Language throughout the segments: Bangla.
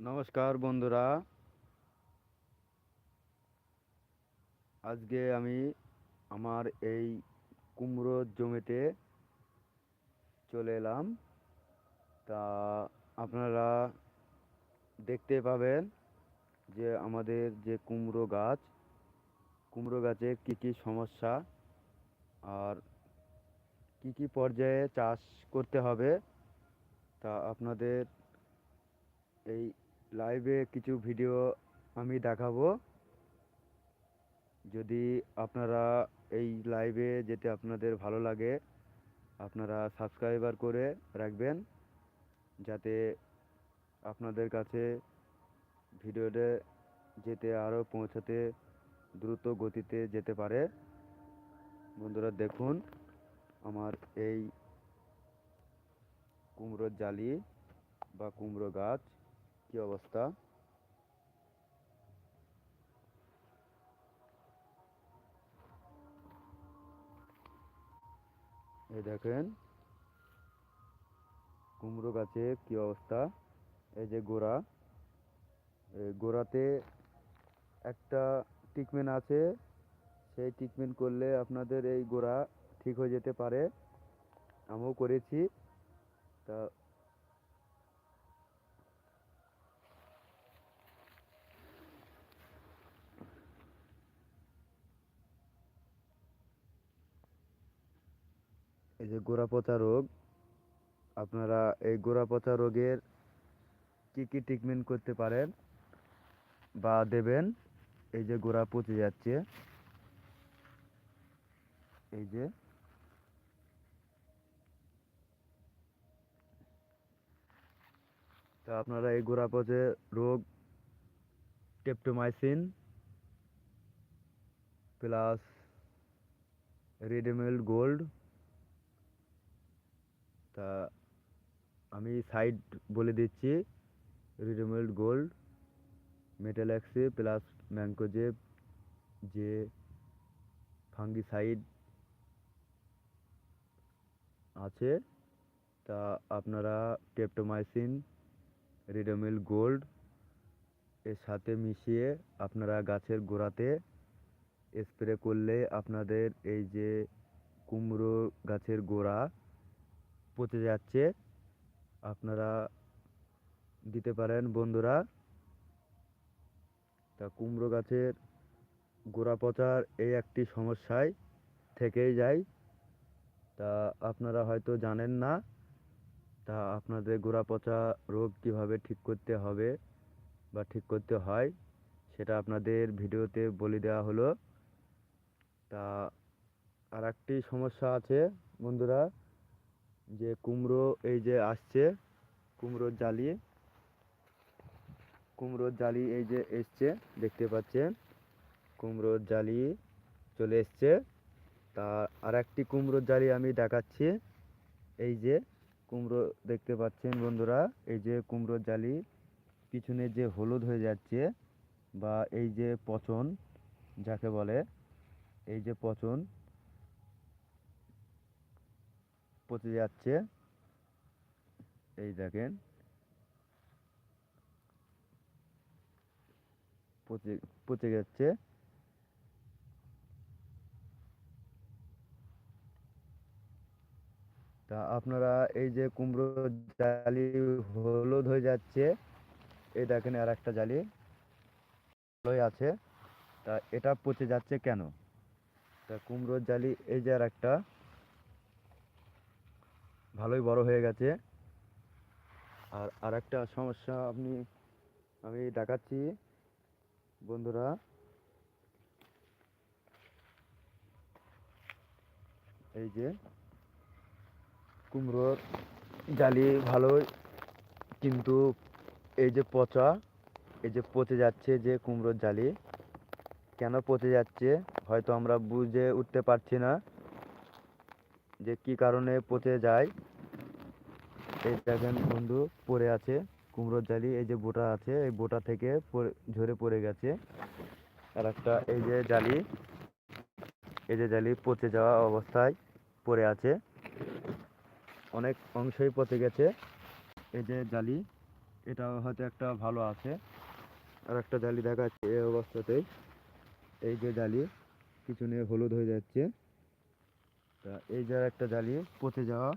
নমস্কার বন্ধুরা। আজকে আমি আমার এই কুমড়োর জমিতে চলে এলাম। তা আপনারা দেখতে পাবেন যে আমাদের যে কুমড়ো গাছ, কুমড়ো গাছে কী কী সমস্যা আর কী কী পর্যায়ে চাষ করতে হবে, তা আপনাদের এই লাইভে কিছু ভিডিও আমি দেখাবো। যদি আপনারা এই লাইভে যেতে আপনাদের ভালো লাগে, আপনারা সাবস্ক্রাইবার করে রাখবেন, যাতে আপনাদের কাছে ভিডিওটা যেতে আরও পৌঁছাতে দ্রুত গতিতে যেতে পারে। বন্ধুরা দেখুন, আমার এই কুমড়োর জালি বা কুমড়ো গাছ। কি অবস্থা? এই দেখেন, কুমড়ো গাছে কি অবস্থা? এই যে গোড়া গোড়াতে একটা ট্রিটমেন্ট আছে। সেই ট্রিটমেন্ট করলে আপনাদের এই গোড়া ঠিক হয়ে যেতে পারে। আমিও করেছি। তা এই যে গোড়া পচা রোগ, আপনারা এই গোড়া পচা রোগের কি কি ট্রিটমেন্ট করতে পারেন বা দেবেন? এই যে গোড়া পচে যাচ্ছে। এই যে তা আপনারা এই গোড়া পচে রোগ, টেপটোমাইসিন প্লাস রেডিমেল গোল্ড তা আমি সাইড বলে দিচ্ছি Ridomil gold metalaxyl plus mancozeb যে ফাঙ্গিসাইড আছে, তা আপনারা টেপটোমাইসিন রিডোমিল গোল্ড এর সাথে মিশিয়ে আপনারা গাছের গোড়াতে স্প্রে করলে আপনাদের এই যে কুমড়ো গাছের গোড়া পচে যাচ্ছে। আপনারা দিতে পারেন, বন্ধুরা। তা কুমড়ো গাছের গোড়া পচার এই একটি সমস্যায় থেকেই যায়। তা আপনারা হয়তো জানেন না, তা আপনাদের গোড়া পচা রোগ কীভাবে ঠিক করতে হবে বা ঠিক করতে হয়, সেটা আপনাদের ভিডিওতে বলে দেওয়া হলো। তা আর একটি সমস্যা আছে, বন্ধুরা। যে কুমড়ো এই যে আসছে, কুমড়োর জালি কুমড়োর জালি এই যে এসছে, দেখতে পাচ্ছেন? কুমড়োর জালি চলে এসছে। তা আর একটি কুমড়োর জালি আমি দেখাচ্ছি। এই যে কুমড়ো দেখতে পাচ্ছেন বন্ধুরা, এই যে কুমড়োর জালি পিছনে যে হলুদ হয়ে যাচ্ছে বা এই যে পচন, যাকে বলে, এই যে পচন পচে যাচ্ছে। এই দেখেন। পচে পচে যাচ্ছে। তা আপনারা এই যে কুমড়ো জালি হলুদ হয়ে যাচ্ছে, এই দেখেন আর একটা জালি ভালোই আছে। তা এটা পচে যাচ্ছে কেন? তা কুমড়োর জালি এই যে আর একটা ভালোই বড় হয়ে গেছে। আর আর একটা সমস্যা আপনি, আমি দেখাচ্ছি, বন্ধুরা। এই যে, কুমড়োর জালি ভালোই, কিন্তু এই যে পচা, এই যে পচে যাচ্ছে যে কুমড়োর জালি, কেন পচে যাচ্ছে হয়তো আমরা বুঝে উঠতে পারছি না যে কি কারণে পচে যায়। এই দেখেন বন্ধু, পড়ে আছে, কুমড়োর জালি, এই যে বোটা আছে, এই বোটা থেকে ঝরে পড়ে গেছে। আর একটা এই যে জালি, এই যে জালি পচে যাওয়া অবস্থায় পড়ে আছে। অনেক অংশই পচে গেছে। এই যে জালি এটা হয়তো একটা ভালো আছে। আর একটা জালি দেখাচ্ছে এই অবস্থাতেই। এই যে জালি, পিছনে হলুদ হয়ে যাচ্ছে। তা এই যে আর একটা জালি, পচে যাওয়া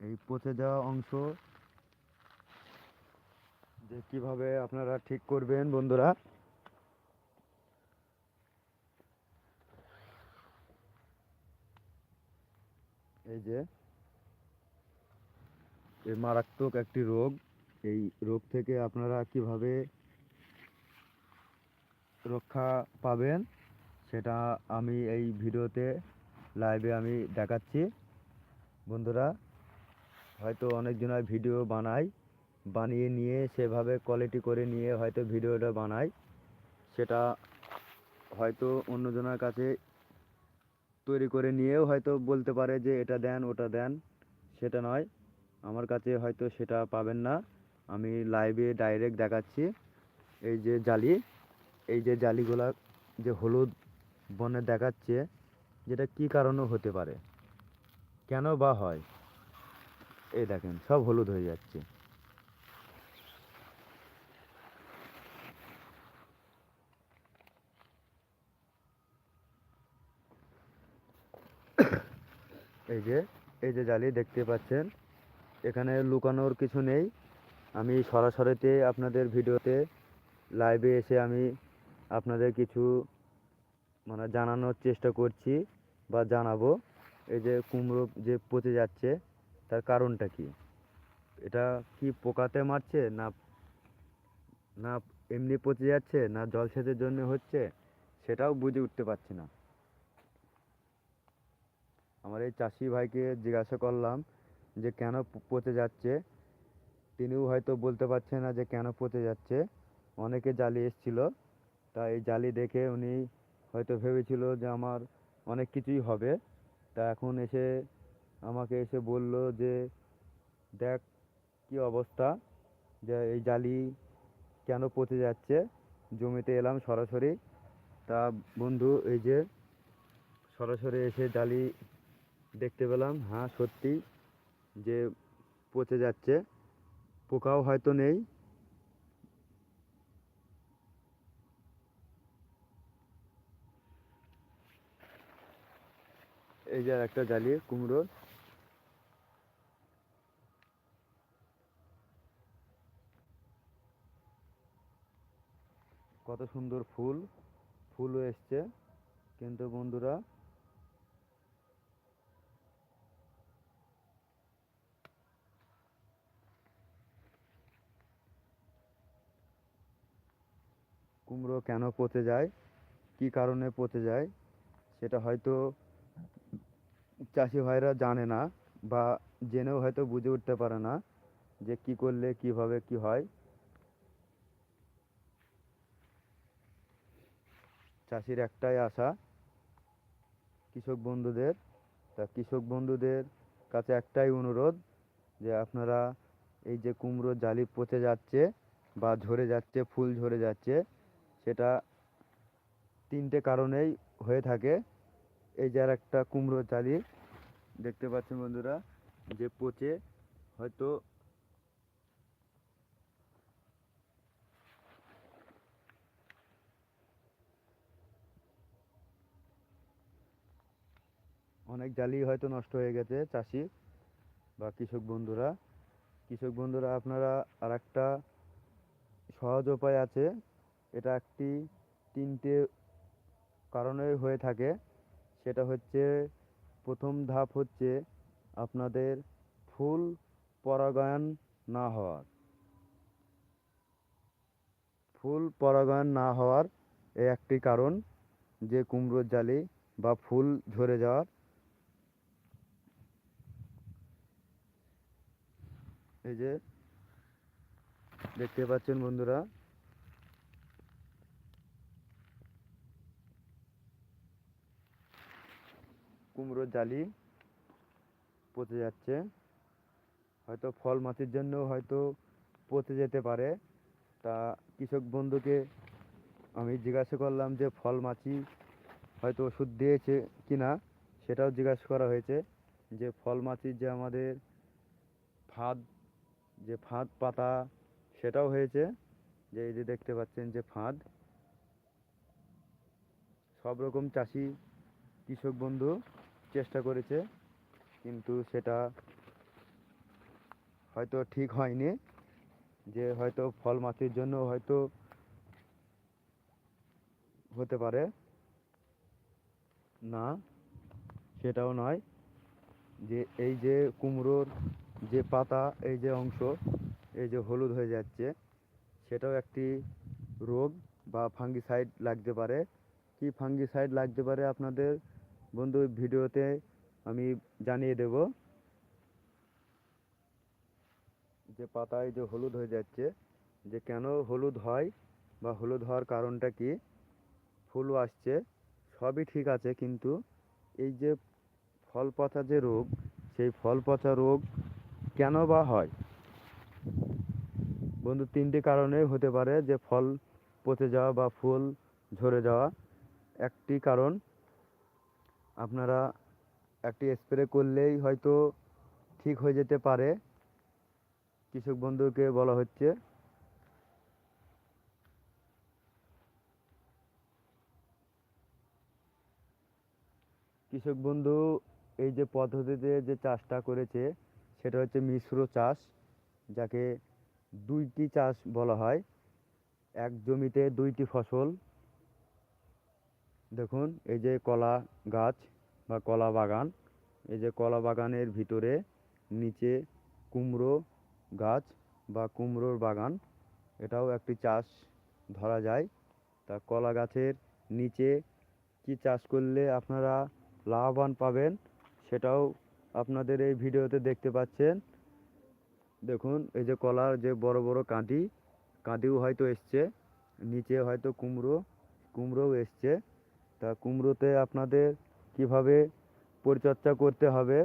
এই পচে যাওয়া অংশ যে কীভাবে আপনারা ঠিক করবেন, বন্ধুরা। এই যে এই মারাত্মক একটি রোগ। এই রোগ থেকে আপনারা কীভাবে রক্ষা পাবেন, সেটা আমি এই ভিডিওতে, লাইভে আমি দেখাচ্ছি। বন্ধুরা হয়তো অনেকজনের ভিডিও বানায়, বানিয়ে নিয়ে সেভাবে কোয়ালিটি করে নিয়ে হয়তো ভিডিওটা বানায়। সেটা হয়তো অন্যজনের কাছে তৈরি করে নিয়েও হয়তো বলতে পারে যে এটা দেন, ওটা দেন। সেটা নয়। আমার কাছে হয়তো সেটা পাবেন না। আমি লাইভে ডাইরেক্ট দেখাচ্ছি। এই যে জালি, এই যে জালিগুলা যে হলুদ বনে দেখাচ্ছে, যেটা কি কারণে হতে পারে? কেন বা হয়? এই দেখেন, সব হলুদ হয়ে যাচ্ছে। এই যে এই যে জালি দেখতে পাচ্ছেন, এখানে লুকানোর কিছু নেই। আমি সরাসরিতে আপনাদের ভিডিওতে লাইভে এসে আমি আপনাদের কিছু মানে জানানোর চেষ্টা করছি বা জানাব। এই যে কুমড়ো যে পচে যাচ্ছে তার কারণটা কি? এটা কি পোকাতে মারছে না না এমনি পচে যাচ্ছে, না জলসেচের জন্য হচ্ছে? সেটাও বুঝে উঠতে পারছি না। আমার এই চাষি ভাইকে জিজ্ঞাসা করলাম যে কেন পচে যাচ্ছে? তিনিও হয়তো বলতে পারছে না যে কেন পচে যাচ্ছে। অনেকে জালি এসছিল তা এই জালি দেখে উনি হয়তো ভেবেছিল যে আমার অনেক কিছুই হবে। তা এখন এসে আমাকে এসে বলল যে, দেখ কি অবস্থা, যে এই জালি কেন পচে যাচ্ছে? জমিতে এলাম সরাসরি। তা বন্ধু, এই যে সরাসরি এসে জালি দেখতে পেলাম। হ্যাঁ সত্যি যে পচে যাচ্ছে, পোকাও হয়তো নেই। এই যে একটা জালি, কুমড়োর। কত সুন্দর ফুল, ফুলও এসছে। কিন্তু বন্ধুরা, কুমড়ো কেন পচে যায়? কী কারণে পচে যায়? সেটা হয়তো চাষি ভাইরা জানে না বা জেনেও হয়তো বুঝে উঠতে পারে না যে কি করলে, কীভাবে, কি হয়। চাষির একটাই আশা, কৃষক বন্ধুদের, তা কৃষক বন্ধুদের কাছে একটাই অনুরোধ যে আপনারা এই যে কুমড়ো জালি পচে যাচ্ছে বা ঝরে যাচ্ছে, ফুল ঝরে যাচ্ছে, সেটা তিনটে কারণেই হয়ে থাকে। এই যে আর একটা কুমড়ো জালি দেখতে পাচ্ছেন বন্ধুরা, যে পচে হয়তো অনেক জালি হয়তো নষ্ট হয়ে গেছে, চাষি বা কৃষক বন্ধুরা। কৃষক বন্ধুরা, আপনারা আর একটা সহজ উপায় আছে। এটা একটি তিনটে কারণে হয়ে থাকে। সেটা হচ্ছে, প্রথম ধাপ হচ্ছে আপনাদের ফুল পরাগায়ন না হওয়ার। ফুল পরাগায়ন না হওয়ার এই একটি কারণ, যে কুমড়োর জালি বা ফুল ঝরে যাওয়ার। এই যে, দেখতে পাচ্ছেন বন্ধুরা। কুমড়োর জালি পচে যাচ্ছে। হয়তো ফল মাছির জন্য হয়তো পচে যেতে পারে। তা কৃষক বন্ধুকে আমি জিজ্ঞাসা করলাম যে, ফল মাছি হয়তো ওষুধ দিয়েছে কি না সেটাও জিজ্ঞাসা করা হয়েছে যে, ফল মাছির যে আমাদের ফাঁদ যে ফাঁদ পাতা, সেটাও হয়েছে। যে এই যে দেখতে পাচ্ছেন যে ফাঁদ। সব রকম চাষি কৃষক বন্ধু চেষ্টা করেছে, কিন্তু সেটা হয়তো ঠিক হয়নি। যে হয়তো ফল মাছের জন্য হয়তো হতে পারে। না, সেটাও নয়। যে এই যে কুমড়োর যে পাতা, এই যে অংশ, এই যে হলুদ হয়ে যাচ্ছে, সেটাও একটি রোগ বা ফাঙ্গিসাইড লাগতে পারে। কি ফাঙ্গিসাইড লাগতে পারে আপনাদের? বন্ধু ভিডিওতে আমি জানিয়ে দেব। যে পাতায় যে হলুদ হয়ে যাচ্ছে, যে কেন হলুদ হয় বা হলুদ হওয়ার কারণটা কি? ফুলও আসছে, সবই ঠিক আছে, কিন্তু এই যে ফল পচা যে রোগ, সেই ফল পচা রোগ কেন বা হয়? বন্ধু, তিনটি কারণে হতে পারে যে ফল পচে যাওয়া বা ফুল ঝরে যাওয়া। একটি কারণ, আপনারা একটি স্প্রে করলেই হয়তো ঠিক হয়ে যেতে পারে, কৃষক বন্ধুকে বলা হচ্ছে। কৃষক বন্ধু, এই যে পদ্ধতিতে যে চাষটা করেছে সেটা হচ্ছে মিশ্র চাষ, যাকে দুইটি চাষ বলা হয়। এক জমিতে দুইটি ফসল। দেখুন, এই যে কলা গাছ বা কলা বাগান, এই যে কলা বাগানের ভিতরে নিচে কুমড়ো গাছ বা কুমড়োর বাগান, এটাও একটি চাষ ধরা যায়। তা কলা গাছের নিচে কি চাষ করলে আপনারা লাভবান পাবেন, সেটাও আপনাদের এই ভিডিওতে দেখতে পাচ্ছেন। দেখুন, এই যে কলার যে বড় বড় কাঁদি কাঁদিও হয়তো এসছে, নিচে হয়তো কুমড়ো, কুমড়োও এসছে। তা কুমড়োতে আপনাদের কীভাবে পরিচর্যা করতে হবে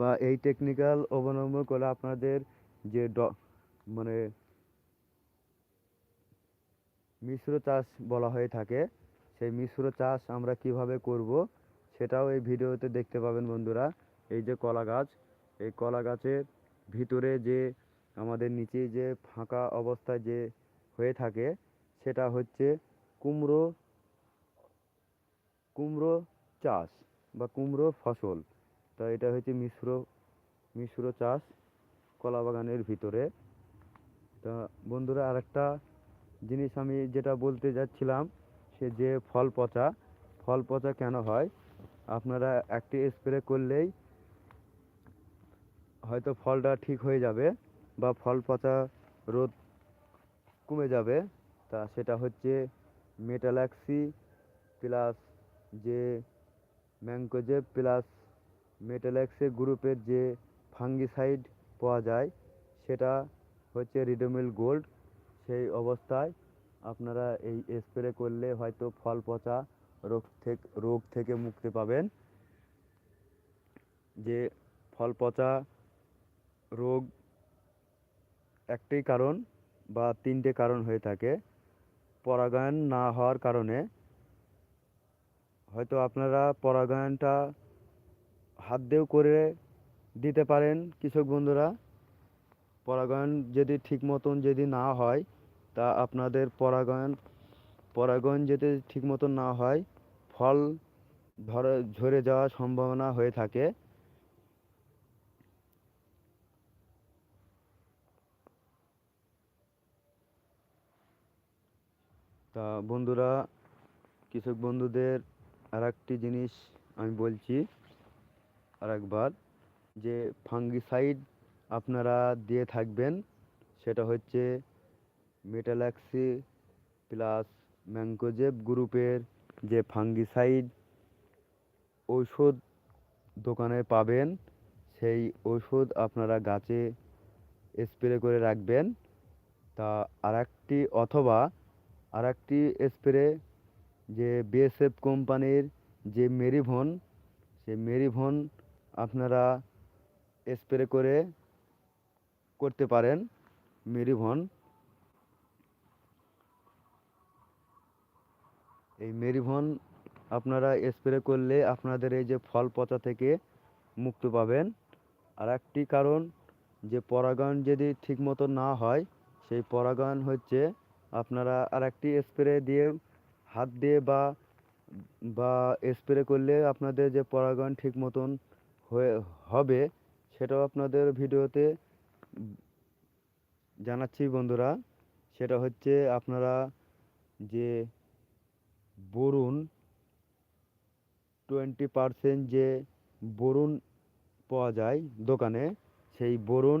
বা এই টেকনিক্যাল অবলম্বন করে আপনাদের যে ড মানে মিশ্র চাষ বলা হয়ে থাকে, সেই মিশ্র চাষ আমরা কীভাবে করব সেটাও এই ভিডিওতে দেখতে পাবেন বন্ধুরা। এই যে কলা গাছ, এই কলা গাছের ভিতরে যে আমাদের নিচে যে ফাঁকা অবস্থায় যে হয়ে থাকে, সেটা হচ্ছে কুমড়ো কুমড়ো চাষ বা কুমড়ো ফসল। তা এটা হচ্ছে মিশ্র মিশ্র চাষ কলা বাগানের ভিতরে। তা বন্ধুরা আরেকটা জিনিস আমি যেটা বলতে যাচ্ছিলাম, সে যে ফল পচা ফল পচা কেন হয়? আপনারা একটি স্প্রে করলেই হয়তো ফলটা ঠিক হয়ে যাবে বা ফল পচা রোদ কমে যাবে। তা সেটা হচ্ছে মেটালাক্সি প্লাস যে ম্যাঙ্কোজেব প্লাস মেটালাক্সি গ্রুপের যে ফাঙ্গিসাইড পাওয়া যায়, সেটা হচ্ছে রিডোমিল গোল্ড সেই অবস্থায় আপনারা এই স্প্রে করলে হয়তো ফল পচা রোগ থেকে রোগ থেকে মুক্তি পাবেন। যে ফল পচা রোগ একটাই কারণ বা তিনটে কারণ হয়ে থাকে। পরাগায়ন না হওয়ার কারণে হয়তো আপনারা পরাগায়নটা হাত দিয়েও করে দিতে পারেন কৃষক বন্ধুরা। পরাগায়ন যদি ঠিক মতন যদি না হয়, তা আপনাদের পরাগায়ন পরাগায়ন যদি ঠিক মতন না হয়, ফল ধরে, ঝরে যাওয়ার সম্ভাবনা হয়ে থাকে। তা বন্ধুরা, কৃষক বন্ধুদের আর একটি জিনিস আমি বলছি আর একবার যে ফাঙ্গিসাইড আপনারা দিয়ে থাকবেন, সেটা হচ্ছে মেটালাক্সি প্লাস ম্যাঙ্কোজেব গ্রুপের যে ফাঙ্গিসাইড ঔষধ দোকানে পাবেন, সেই ওষুধ আপনারা গাছে স্প্রে করে রাখবেন। তা আর একটি অথবা আর একটি স্প্রে যে বিএসএফ কোম্পানির যে মেরিভন সেই মেরিভন আপনারা স্প্রে করে করতে পারেন, মেরিভন। এই মেরিভন আপনারা স্প্রে করলে আপনাদের এই যে ফল পচা থেকে মুক্ত পাবেন। আর একটি কারণ, যে পরাগায়ন যদি ঠিক মতো না হয়, সেই পরাগায়ন হচ্ছে আপনারা আর একটি স্প্রে দিয়ে হাত দিয়ে বা বা স্প্রে করলে আপনাদের যে পরাগায়ন ঠিক মতন হয়ে, হবে, সেটাও আপনাদের ভিডিওতে জানাচ্ছি বন্ধুরা। সেটা হচ্ছে আপনারা যে বরুণ টোয়েন্টি পারসেন্ট যে বরুণ পাওয়া যায় দোকানে, সেই বরুণ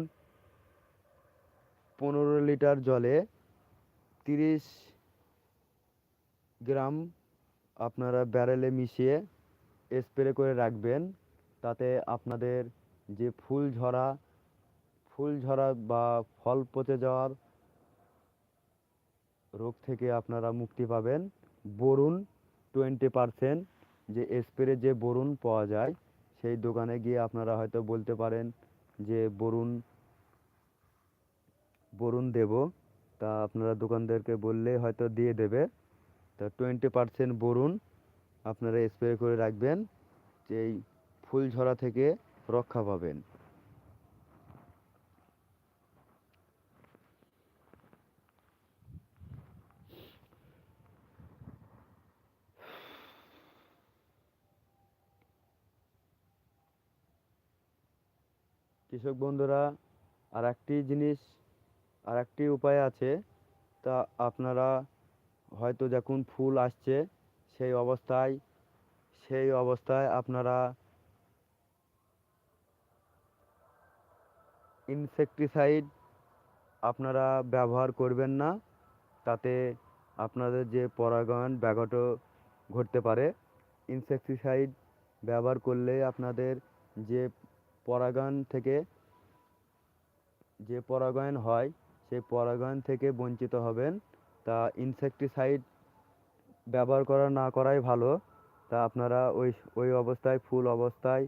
পনেরো লিটার জলে তিরিশ গ্রাম আপনারা ব্যারেলে মিশিয়ে স্প্রে করে রাখবেন। তাতে আপনাদের যে ফুল ঝরা ফুল ঝরা বা ফল পচে যাওয়ার রোগ থেকে আপনারা মুক্তি পাবেন। বরুণ টোয়েন্টি পারসেন্ট যে স্প্রে যে বরুণ পাওয়া যায়, সেই দোকানে গিয়ে আপনারা হয়তো বলতে পারেন যে বরুণ বরুণ দেব। তা আপনারা দোকানদারকে বললে হয়তো দিয়ে দেবে। তা টোয়েন্টি পারসেন্ট বরুণ আপনারা স্প্রে করে রাখবেন এই ফুল ঝরা থেকে রক্ষা পাবেন। কৃষক বন্ধুরা আর একটি জিনিস আর একটি উপায় আছে, তা আপনারা হয়তো যখন ফুল আসছে, সেই অবস্থায় সেই অবস্থায় আপনারা ইনসেকটিসাইড আপনারা ব্যবহার করবেন না, তাতে আপনাদের যে পরাগায়ন ব্যাঘাত ঘটতে পারে। ইনসেকটিসাইড ব্যবহার করলে আপনাদের যে পরাগায়ন থেকে যে পরাগায়ন হয়, সেই পরাগায়ন থেকে বঞ্চিত হবেন। তা ইনসেকটিসাইড ব্যবহার করা না করাই ভালো। তা আপনারা ওই ওই অবস্থায়, ফুল অবস্থায়,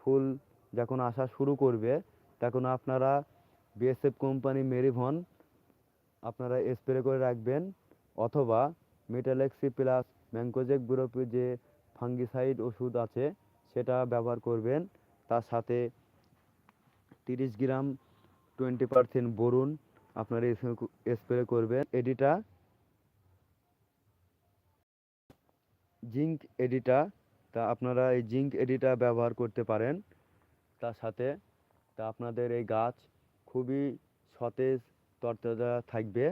ফুল যখন আসা শুরু করবে, তখন আপনারা বিএসএফ কোম্পানি মেরিভন আপনারা স্প্রে করে রাখবেন। অথবা মেটালেক্সি প্লাস ম্যাঙ্কোজেক গ্রুপে যে ফাঙ্গিসাইড ওষুধ আছে, সেটা ব্যবহার করবেন। তার সাথে তিরিশ গ্রাম টোয়েন্টি পারসেন্ট বরুণ আপনারা স্প্রে করবেন। এডিটা জিঙ্ক এডিটা, তা আপনারা এই জিঙ্ক এডিটা ব্যবহার করতে পারেন। তার সাথে তা আপনাদের এই গাছ খুবই সতেজ, তরতাজা থাকবে।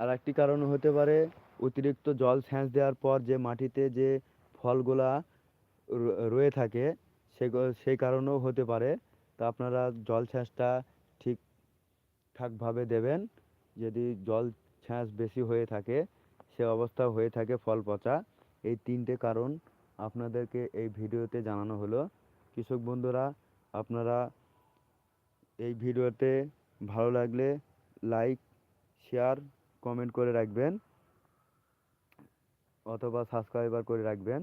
আর একটি কারণ হতে পারে, অতিরিক্ত জল সেচ দেওয়ার পর যে মাটিতে যে ফলগুলা রয়ে থাকে সেগুলো সেই কারণেও হতে পারে। তা আপনারা জল সেচটা ঠিকঠাকভাবে দেবেন। যদি জল সেচ বেশি হয়ে থাকে, সে অবস্থা হয়ে থাকে ফল পচা। এই তিনটে কারণ আপনাদেরকে এই ভিডিওতে জানানো হলো। কৃষক বন্ধুরা, আপনারা এই ভিডিওতে ভালো লাগলে লাইক, শেয়ার কমেন্ট করে রাখবেন অথবা সাবস্ক্রাইবার করে রাখবেন।